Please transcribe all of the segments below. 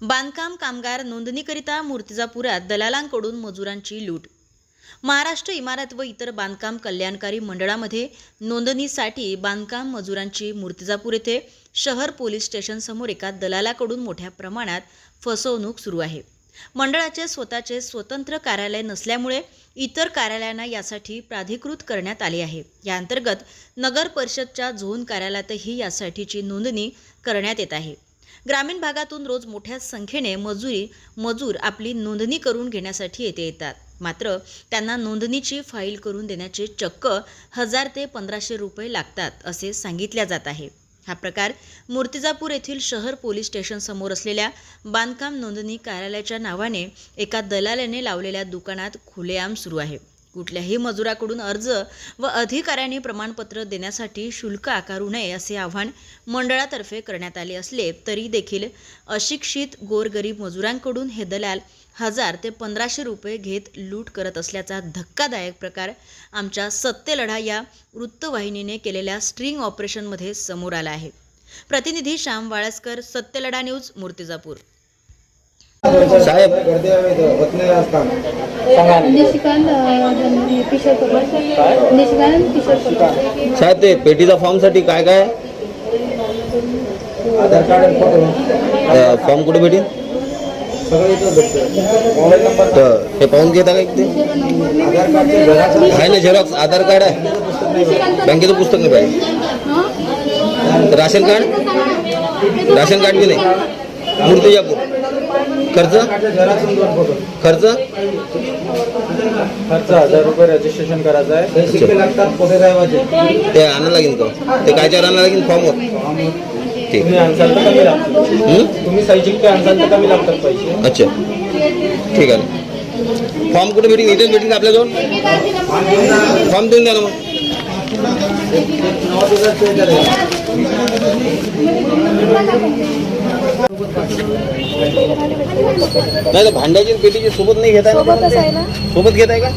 बांधकाम कामगार नोंदणीकरिता मूर्तिजापुरात दलालांकडून मजुरांची लूट. महाराष्ट्र इमारत व इतर बांधकाम कल्याणकारी मंडळामध्ये नोंदणीसाठी बांधकाम मजुरांची मूर्तिजापूर येथे शहर पोलीस स्टेशनसमोर एका दलालाकडून मोठ्या प्रमाणात फसवणूक सुरू आहे. मंडळाचे स्वतःचे स्वतंत्र कार्यालय नसल्यामुळे इतर कार्यालयांना यासाठी प्राधिकृत करण्यात आले आहे. या अंतर्गत नगर परिषदच्या झोन कार्यालयातही यासाठीची नोंदणी करण्यात येत आहे. ग्रामीण भागातून रोज मोठ्या संख्येने मजुरी मजूर आपली नोंदणी करून घेण्यासाठी येथे येतात. मात्र त्यांना नोंदणीची फाईल करून देण्याचे चक्क हजार ते पंधराशे रुपये लागतात असे सांगितल्या जात आहे. हा प्रकार मूर्तिजापूर येथील शहर पोलीस स्टेशन समोर असलेल्या बांधकाम नोंदणी कार्यालयाच्या नावाने एका दलालाने लावलेल्या दुकानात खुलेआम सुरू आहे. कुठल्याही मजुराकडून अर्ज व अधिकाऱ्यांनी प्रमाणपत्र देण्यासाठी शुल्क आकारू नये असे आव्हान मंडळातर्फे करण्यात आले असले तरी देखील अशिक्षित गोरगरीब मजुरांकडून हे दलाल हजार ते पंधराशे रुपये घेत लूट करत असल्याचा धक्कादायक प्रकार आमच्या सत्यलढा या वृत्तवाहिनीने केलेल्या स्ट्रिंग ऑपरेशनमध्ये समोर आला आहे. प्रतिनिधी श्याम वाळसकर सत्यलढा न्यूज मूर्तिजापूर. साहेब. पवार साहेब ते पेटीचा फॉर्मसाठी काय काय? आधार कार्ड फॉर्म कुठे भेटेल? हे पाहून घेता का झेरॉक्स आहे. ना झेरॉक्स आधार कार्ड आहे. बँकेचं पुस्तक नाही पाहिजे. Ration card? राशन कार्ड बी नाही मूर्तिजापूर. खर्च खर्च खर्च हजार रुपये रजिस्ट्रेशन करायचं आहे. लागतात फोटो साहेबाचे ते आणायला लागेल का? ते कायच्यावर आणायला लागेल? फॉर्मवर ठीक तुम्ही आणसाल तर कमी लागतात? तुम्ही सही शिक्के आणसाल तर कमी लागतात पैसे. अच्छा. ठीक आहे. फॉर्म कुठे भेटेल इथेच भेटेल का आपल्याजवळ? फॉर्म देऊन द्या ना मग. नाही तर भांड्याची पेटीची सोबत नाही घेताय ना? सोबत घेताय का?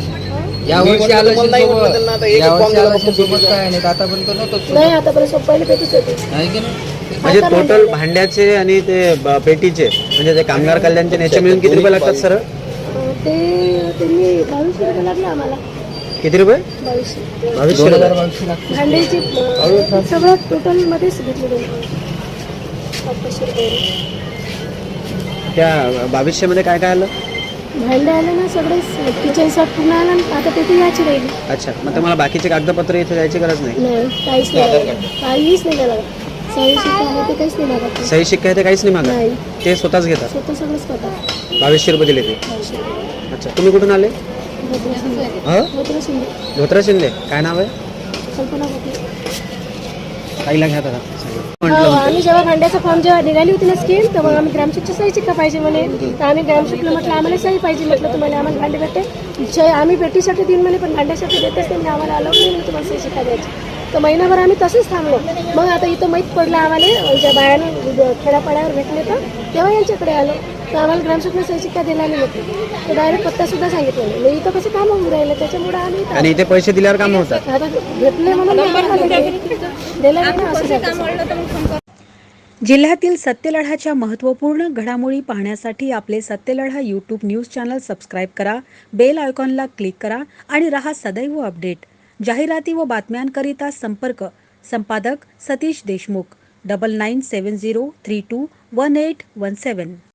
या वर्षी आलं नाही म्हटलं त्यांना आता एकच या फॉर्म वर्षी दिला आलं फक्त सोबत पेटीचा. काय नाही आतापर्यंत नव्हतं नाही आतापर्यंत सोप पहिले पेटीच होते. आहे की नाही? म्हणजे टोटल भांड्याचे आणि ते पेटीचे म्हणजे ते कामगार कल्याणचे याचे मिळून किती रुपये लागतात सर? ते त्यांनी बावीसशे रुपये लागले आम्हाला. किती रुपये? बावीसशे लागते भांड्याची सगळं टोटल मध्येच घेतले दोन पाचशे रुपये. त्या बावीसशे मध्ये काय काय आलं? आले ना सगळे किचन सेट पूर्ण आला आणि आता याची राहिली. अच्छा मग तुम्हाला बाकीचे कागदपत्र इथे द्यायची गरज नाही? नाही काहीच नाही. काहीच. सही शिक्का आहे ते काहीच नाही लागत सही शिक्का आहे ते काहीच नाही मागत? ते स्वतःच घेतात? स्वतः सगळंच करतात. बावीसशे रुपये दिले ते. अच्छा तुम्ही कुठून आले? भद्रा शिंदे हा? भद्रा शिंदे धोत्रा शिंदे काय नाव आहे? कल्पना होती ताईला घ्या आता हो, आम्ही जेव्हा भांड्याचा फॉर्म जेव्हा निघाली होती ना स्कीम तर मग आम्ही ग्रामशिकची सही शिक्का पाहिजे म्हणे. तर आम्ही ग्रामशिकला म्हटलं आम्हाला सही पाहिजे म्हटलं तुम्हाला आम्हाला भांडे भेटते. शे- आम्ही पेटीसाठी देईन म्हणे पण भांड्यासाठी देतच नाही म्हणे, आम्हाला अलाउड नाही म्हणे तुम्हाला सही शिक्का द्यायची. तर महिनाभर आम्ही तसंच थांबलो. मग आता इथं माहीत पडलं आम्हाला ज्या बायानं खेड्यापाड्यावर भेटले तर तेव्हा यांच्याकडे आलो. तर आम्हाला ग्रामशिकला सही शिक्का दिला नाही म्हटलं तर डायरेक्ट पत्ता सुद्धा सांगितलं नाही. मग इथं कसं काम होऊन राहिलं? त्याच्यामुळे आम्ही इथं आणि इथे पैसे दिल्यावर काम होतात. आता भेटले म्हणून दिला नाही. ना असं झालं. जिल्ह्यातील सत्यलढाच्या महत्त्वपूर्ण घडामोडी पाहण्यासाठी आपले Satyaladha YouTube news channel subscribe करा बेल आयकॉनला क्लिक करा आणि रहा सदैव अपडेट जाहिराती व बातम्यांकरिता संपर्क. संपादक Satish Deshmukh. Double nine seven zero three two one eight one seven